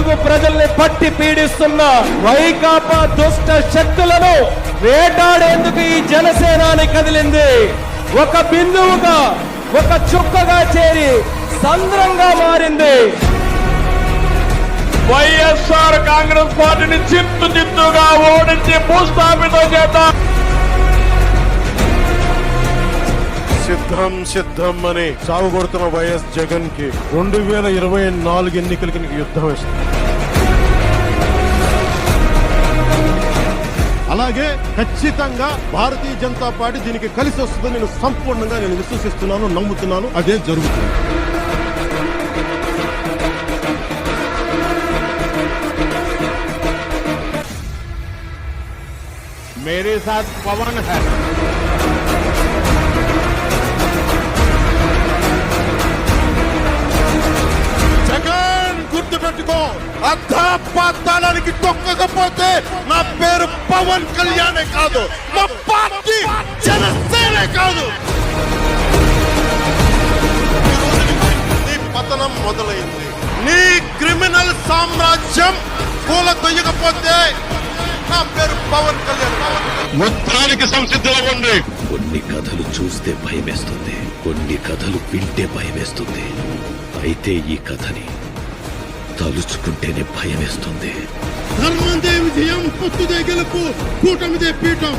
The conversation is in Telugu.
తెలుగు ప్రజల్ని పట్టి పీడిస్తున్న వైకాపా దుష్ట శక్తులను వేటాడేందుకు ఈ జనసేనాని కదిలింది. ఒక బిందువుగా ఒక చుక్కగా చేరి సంద్రంగా మారింది. వైఎస్ఆర్ కాంగ్రెస్ పార్టీని చిత్తు చిత్తుగా ఓడించి భూస్థాపితం చేద్దాం. సిద్ధం సిద్ధం అని సాగు కొడుతున్న వైఎస్ జగన్ కి రెండు వేల ఇరవై నాలుగు ఎన్నికలకి నీకు యుద్ధం ఇస్తుంది అలాగే ఖచ్చితంగా భారతీయ జనతా పార్టీ దీనికి కలిసి వస్తుందని నేను సంపూర్ణంగా నేను విశ్వసిస్తున్నాను నమ్ముతున్నాను అదే జరుగుతుంది मेरे साथ पवन है గుర్తు పెట్టుకో అర్ధపాతాళానికి తొక్కకపోతే నా పేరు పవన్ కళ్యాణే కాదు మా పార్టీ జనసేనే కాదు. నీ పతనం మొదలైంది. నీ క్రిమినల్ సామ్రాజ్యం కూల తొయ్యకపోతే నా పేరు పవన్ కళ్యాణ్. మొత్తానికి సంసిద్ధంగా కొన్ని కథలు చూస్తే భయమేస్తుంది కొన్ని కథలు వింటే భయమేస్తుంది. అయితే ఈ కథని తలుచుకుంటేనే భయమేస్తుంది. ధర్మందే విజయం పొత్తుదే గెలుపు కూటమిదే పీఠం.